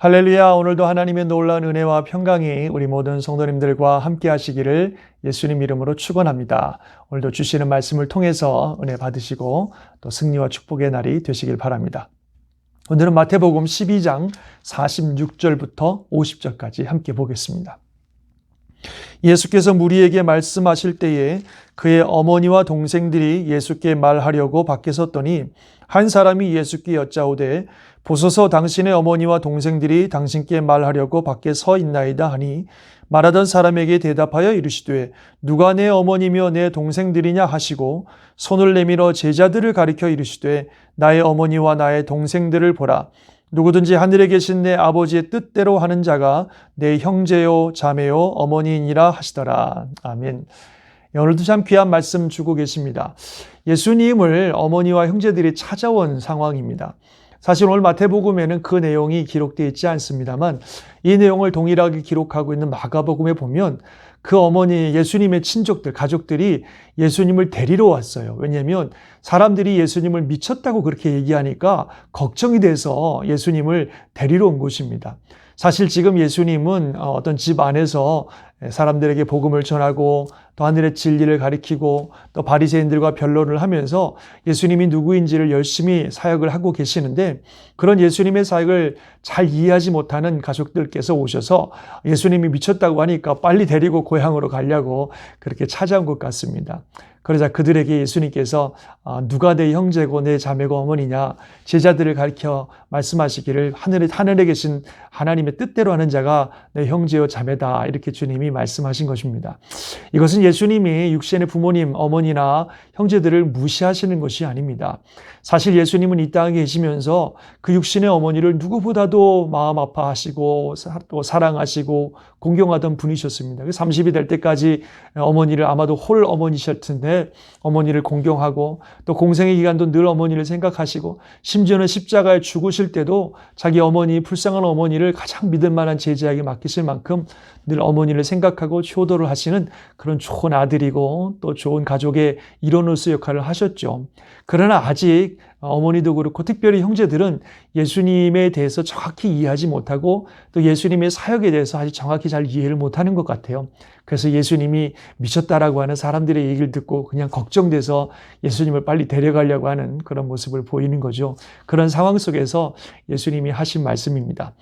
할렐루야. 오늘도 하나님의 놀라운 은혜와 평강이 우리 모든 성도님들과 함께 하시기를 예수님 이름으로 축원합니다. 오늘도 주시는 말씀을 통해서 은혜 받으시고 또 승리와 축복의 날이 되시길 바랍니다. 오늘은 마태복음 12장 46절부터 50절까지 함께 보겠습니다. 예수께서 무리에게 말씀하실 때에 그의 어머니와 동생들이 예수께 말하려고 밖에 섰더니 한 사람이 예수께 여짜오되 보소서 당신의 어머니와 동생들이 당신께 말하려고 밖에 서 있나이다 하니 말하던 사람에게 대답하여 이르시되 누가 내 어머니며 내 동생들이냐 하시고 손을 내밀어 제자들을 가리켜 이르시되 나의 어머니와 나의 동생들을 보라 누구든지 하늘에 계신 내 아버지의 뜻대로 하는 자가 내 형제요 자매요 어머니이니라 하시더라 아멘. 오늘도 참 귀한 말씀 주고 계십니다. 예수님을 어머니와 형제들이 찾아온 상황입니다. 사실 오늘 마태복음에는 그 내용이 기록되어 있지 않습니다만 이 내용을 동일하게 기록하고 있는 마가복음에 보면 그 어머니 예수님의 친족들 가족들이 예수님을 데리러 왔어요. 왜냐하면 사람들이 예수님을 미쳤다고 그렇게 얘기하니까 걱정이 돼서 예수님을 데리러 온 곳입니다. 사실 지금 예수님은 어떤 집 안에서 사람들에게 복음을 전하고 또 하늘의 진리를 가리키고 또 바리새인들과 변론을 하면서 예수님이 누구인지를 열심히 사역을 하고 계시는데 그런 예수님의 사역을 잘 이해하지 못하는 가족들께서 오셔서 예수님이 미쳤다고 하니까 빨리 데리고 고향으로 가려고 그렇게 찾아온 것 같습니다. 그러자 그들에게 예수님께서 누가 내 형제고 내 자매고 어머니냐 제자들을 가리켜 말씀하시기를 하늘에 하늘에 계신 하나님의 뜻대로 하는 자가 내 형제요 자매다 이렇게 주님이 말씀하신 것입니다. 이것은 예수님이 육신의 부모님 어머니나 형제들을 무시하시는 것이 아닙니다. 사실 예수님은 이 땅에 계시면서 그 육신의 어머니를 누구보다도 마음 아파하시고 또 사랑하시고 공경하던 분이셨습니다. 30이 될 때까지 어머니를 아마도 홀 어머니셨 텐데 어머니를 공경하고 또 공생의 기간도 늘 어머니를 생각하시고 심지어는 십자가에 죽으실 때도 자기 어머니 불쌍한 어머니를 가장 믿을 만한 제자에게 맡기실 만큼 늘 어머니를 생각하고 효도를 하시는 그런 좋은 아들이고 또 좋은 가족의 일원으로서 역할을 하셨죠. 그러나 아직 어머니도 그렇고 특별히 형제들은 예수님에 대해서 정확히 이해하지 못하고 또 예수님의 사역에 대해서 아직 정확히 잘 이해를 못하는 것 같아요. 그래서 예수님이 미쳤다라고 하는 사람들의 얘기를 듣고 그냥 걱정돼서 예수님을 빨리 데려가려고 하는 그런 모습을 보이는 거죠. 그런 상황 속에서 예수님이 하신 말씀입니다.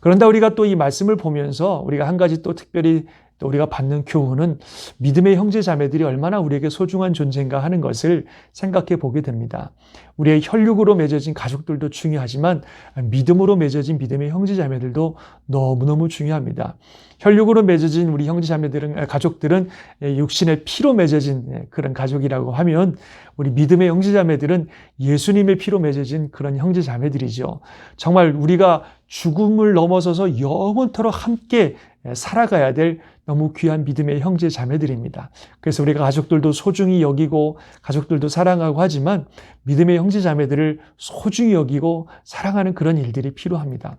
그런데 우리가 또 이 말씀을 보면서 우리가 한 가지 또 특별히 또 우리가 받는 교훈은 믿음의 형제 자매들이 얼마나 우리에게 소중한 존재인가 하는 것을 생각해 보게 됩니다. 우리의 혈육으로 맺어진 가족들도 중요하지만 믿음으로 맺어진 믿음의 형제 자매들도 너무너무 중요합니다. 혈육으로 맺어진 우리 형제 자매들은 가족들은 육신의 피로 맺어진 그런 가족이라고 하면 우리 믿음의 형제 자매들은 예수님의 피로 맺어진 그런 형제 자매들이죠. 정말 우리가 죽음을 넘어서서 영원토록 함께 살아가야 될 너무 귀한 믿음의 형제 자매들입니다. 그래서 우리가 가족들도 소중히 여기고 가족들도 사랑하고 하지만 믿음의 형제 자매들을 소중히 여기고 사랑하는 그런 일들이 필요합니다.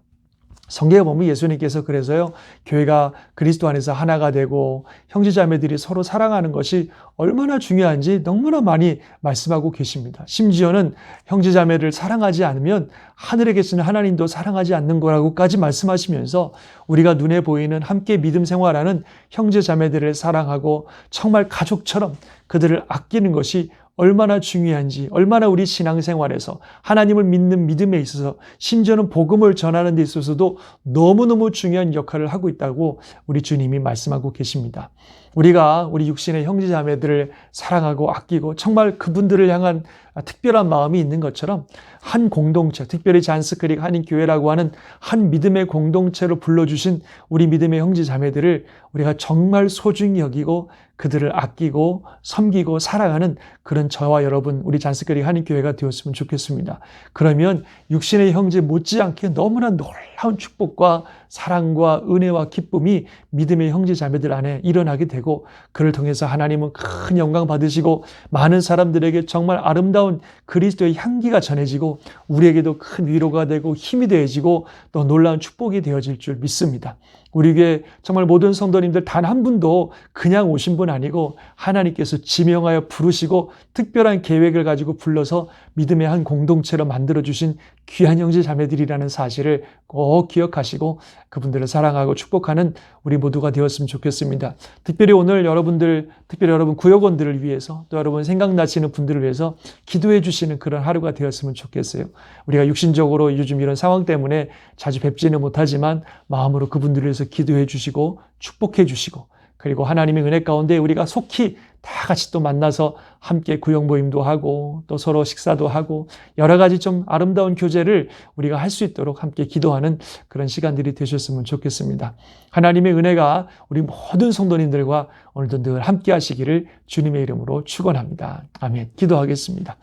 성경에 보면 예수님께서 그래서요, 교회가 그리스도 안에서 하나가 되고 형제자매들이 서로 사랑하는 것이 얼마나 중요한지 너무나 많이 말씀하고 계십니다. 심지어는 형제자매를 사랑하지 않으면 하늘에 계시는 하나님도 사랑하지 않는 거라고까지 말씀하시면서 우리가 눈에 보이는 함께 믿음 생활하는 형제자매들을 사랑하고 정말 가족처럼 그들을 아끼는 것이 얼마나 중요한지, 얼마나 우리 신앙생활에서 하나님을 믿는 믿음에 있어서 심지어는 복음을 전하는 데 있어서도 너무너무 중요한 역할을 하고 있다고 우리 주님이 말씀하고 계십니다. 우리가 우리 육신의 형제자매들을 사랑하고 아끼고 정말 그분들을 향한 특별한 마음이 있는 것처럼 한 공동체, 특별히 잔스크릭 한인교회라고 하는 한 믿음의 공동체로 불러주신 우리 믿음의 형제자매들을 우리가 정말 소중히 여기고 그들을 아끼고 섬기고 사랑하는 그런 저와 여러분 우리 잔스크릭 한인교회가 되었으면 좋겠습니다. 그러면 육신의 형제 못지않게 너무나 놀라 운 축복과 사랑과 은혜와 기쁨이 믿음의 형제 자매들 안에 일어나게 되고 그를 통해서 하나님은 큰 영광 받으시고 많은 사람들에게 정말 아름다운 그리스도의 향기가 전해지고 우리에게도 큰 위로가 되고 힘이 되어지고 또 놀라운 축복이 되어질 줄 믿습니다. 우리 교회 정말 모든 성도님들 단 한 분도 그냥 오신 분 아니고 하나님께서 지명하여 부르시고 특별한 계획을 가지고 불러서 믿음의 한 공동체로 만들어 주신 귀한 형제 자매들이라는 사실을 꼭 기억하시고 그분들을 사랑하고 축복하는 우리 모두가 되었으면 좋겠습니다. 특별히 오늘 여러분들, 특별히 여러분 구역원들을 위해서 또 여러분 생각나시는 분들을 위해서 기도해 주시는 그런 하루가 되었으면 좋겠어요. 우리가 육신적으로 요즘 이런 상황 때문에 자주 뵙지는 못하지만 마음으로 그분들을 위해서 기도해 주시고 축복해 주시고 그리고 하나님의 은혜 가운데 우리가 속히 다 같이 또 만나서 함께 구역 모임도 하고 또 서로 식사도 하고 여러 가지 좀 아름다운 교제를 우리가 할 수 있도록 함께 기도하는 그런 시간들이 되셨으면 좋겠습니다. 하나님의 은혜가 우리 모든 성도님들과 오늘도 늘 함께 하시기를 주님의 이름으로 축원합니다. 아멘. 기도하겠습니다.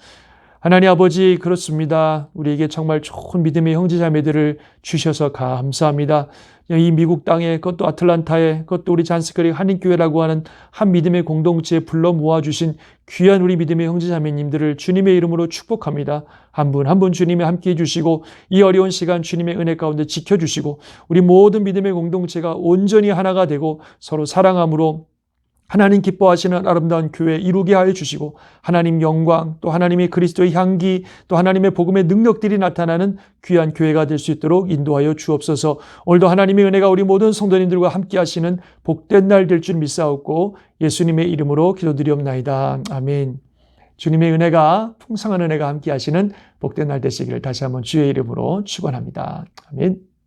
하나님 아버지 그렇습니다. 우리에게 정말 좋은 믿음의 형제자매들을 주셔서 감사합니다. 이 미국 땅에 그것도 아틀란타에 그것도 우리 잔스크리 한인교회라고 하는 한 믿음의 공동체에 불러 모아주신 귀한 우리 믿음의 형제자매님들을 주님의 이름으로 축복합니다. 한 분 한분 주님이 함께 해 주시고 이 어려운 시간 주님의 은혜 가운데 지켜주시고 우리 모든 믿음의 공동체가 온전히 하나가 되고 서로 사랑함으로 하나님 기뻐하시는 아름다운 교회 이루게 하여 주시고 하나님 영광 또 하나님의 그리스도의 향기 또 하나님의 복음의 능력들이 나타나는 귀한 교회가 될 수 있도록 인도하여 주옵소서. 오늘도 하나님의 은혜가 우리 모든 성도님들과 함께 하시는 복된 날 될 줄 믿사옵고 예수님의 이름으로 기도드리옵나이다. 아멘. 주님의 은혜가 풍성한 은혜가 함께 하시는 복된 날 되시기를 다시 한번 주의 이름으로 축원합니다. 아멘.